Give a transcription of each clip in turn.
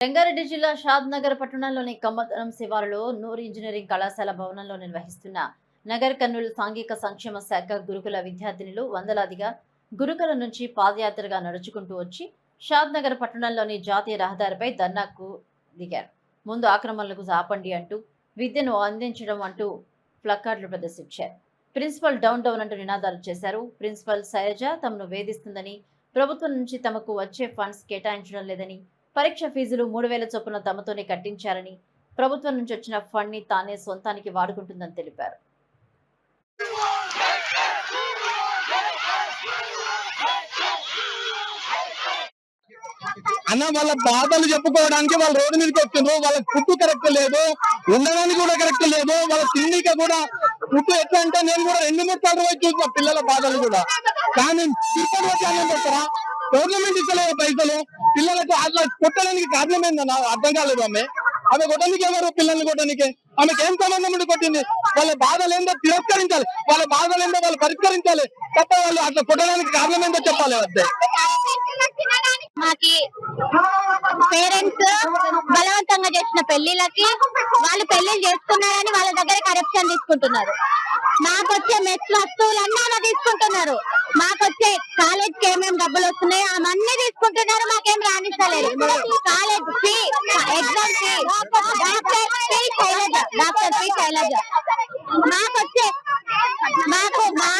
రంగారెడ్డి జిల్లా షాద్ నగర్ పట్టణంలోని కమ్మతనం శివారులో నూర్ ఇంజనీరింగ్ కళాశాల భవనంలో నిర్వహిస్తున్న నగర్ కర్నూలు సాంఘిక సంక్షేమ శాఖ గురుకుల విద్యార్థినులు వందలాదిగా గురుకుల నుంచి పాదయాత్రగా నడుచుకుంటూ వచ్చి షాద్ నగర్ పట్టణంలోని జాతీయ రహదారిపై ధర్నాకు దిగారు. ముందు ఆక్రమణలకు ఆపండి అంటూ విద్యను అందించడం అంటూ ప్లకార్డులు ప్రదర్శించారు. ప్రిన్సిపల్ డౌన్ డౌన్ అంటూ నినాదాలు చేశారు. ప్రిన్సిపల్ శైలజ తమను వేధిస్తుందని ప్రభుత్వం నుంచి తమకు వచ్చే ఫండ్స్ కేటాయించడం లేదని పరీక్ష ఫీజులు మూడు వేల చొప్పున తమతోనే కట్టించారని ప్రభుత్వం నుంచి వచ్చిన ఫండ్ని తానే సొంతానికి వాడుకుంటుందని తెలిపారు. అన్న వాళ్ళ బాధలు చెప్పుకోవడానికి వాళ్ళ రోడ్డు మీదకి వచ్చిండ్రు వాళ్ళ ఫుడ్ కరెక్ట్ లేదు ఉండడానికి కూడా కరెక్ట్ లేదు. వాళ్ళ తిండికి కూడా ఫుడ్ ఎట్లా అంటే నేను కూడా రెండు మూడు సార్లు పోయి చూసిన పిల్లల బాధలు కూడా. కానీ తిరుపతి వచ్చి అన్నం పెడతారా గవర్నమెంట్ ఇస్తలేదు పైసలు. పిల్లలకు అట్లా కొట్టడానికి కారణం ఏందన్న? అర్థం కాలేదు ఆమె? ఆమె కొట్టడానికి ఎవరు పిల్లల్ని కొట్టడానికి? ఆమెకి ఏం సంబంధం ఉండి కొట్టింది? వాళ్ళ బాధలు ఏందో తిరస్కరించాలి. వాళ్ళ బాధలు ఏందో వాళ్ళు పరిష్కరించాలి. తప్ప వాళ్ళు అట్లా కొట్టడానికి కారణం ఏందో చెప్పాలి అంతే. మాకి పేరెంట్స్ బలవంతంగా చేసిన పెళ్ళిళ్ళకి వాళ్ళు పెళ్ళిళ్ళు చేసుకున్నారని వాళ్ళ దగ్గర కరప్షన్ తీసుకుంటున్నారు. మాకు వచ్చే మెస్ వస్తువులన్నీ అలా తీసుకుంటున్నారు. మాకు వచ్చే కాలేజ్కి ఏమేమి డబ్బులు వస్తున్నాయో అవన్నీ తీసుకుంటున్నారు మాకేం రాణిస్తలేదు college fee exam fee doctor fee Shailaja doctor fee Shailaja మాకు వచ్చే మాకు మా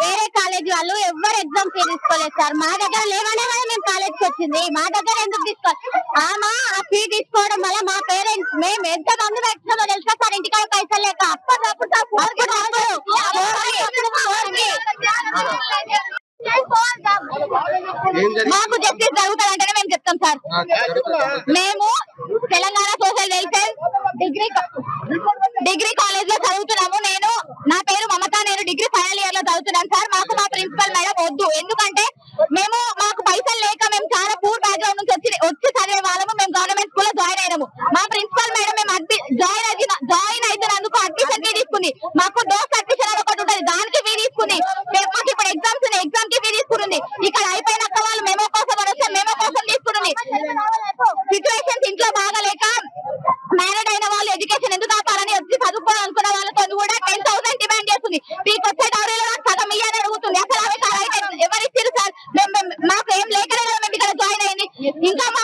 వేరే కాలేజ్ వాళ్ళు ఎవరు ఎగ్జామ్ ఫీ తీసుకోలేదు సార్. మా దగ్గర లేవనే కదా మేము కాలేజ్కి వచ్చింది. మా దగ్గర ఎందుకు తీసుకోవాలి ఆమె ఆ ఫీ తీసుకోవడం వల్ల మా పేరెంట్స్ మేము ఎంత మంది పెట్టినామో తెలుసా? మాకు జస్టిస్ జరుగుతుందంటేనే మేము చెప్తాం సార్. మేము Telangana social welfare degree degree కాలేజ్లో చదువుతున్నాము. నేను నా పేరు మమత నేను డిగ్రీ ఫైనల్ ఇయర్లో చదువుతున్నాను సార్. మాకు మా ప్రిన్సిపల్ మేడం వద్దు. ఎందుకంటే మేము మాకు పైసలు లేక మేము చాలా పూర్ బ్యాక్గ్రౌండ్ నుంచి వచ్చి వచ్చి చదివే వాళ్ళము. మేము గవర్నమెంట్ స్కూల్లో జాయిన్ అయినాము. మా ప్రిన్సిపల్ మేడం జాయిన్ జాయిన్ అయితే అందుకు అడ్మిషన్ ఫీ తీసుకుంది మాకు డోస్ అడ్మిషన్ ఒకటి ఉంటుంది దానికి ఫీ తీసుకుంది మాకు ఇప్పుడు ఎగ్జామ్స్ ఎగ్జామ్కి ఫీ తీసుకుంటుంది ఇక్కడ అయిపోయిన వాళ్ళు మేమో కోసం వస్తే మేమో కోసం తీసుకుంటుంది సిచ్యువేషన్ ఇంట్లో బాగాలేక మ్యారేడ్ అయిన వాళ్ళు ఎడ్యుకేషన్ ఎందుకు ఆపాలని వచ్చి చదువుకోవాలనుకున్న వాళ్ళతో కూడా టెన్ థౌసండ్ డిమాండ్ చేస్తుంది. మీకు వచ్చే డౌరీలో సగం ఇయ్యని అడుగుతుంది. అసలు ఆమె ఎవరిచ్చారు సార్? మాకు ఏం లేక మేము ఇక్కడ జాయిన్ అయింది. ఇంకా మా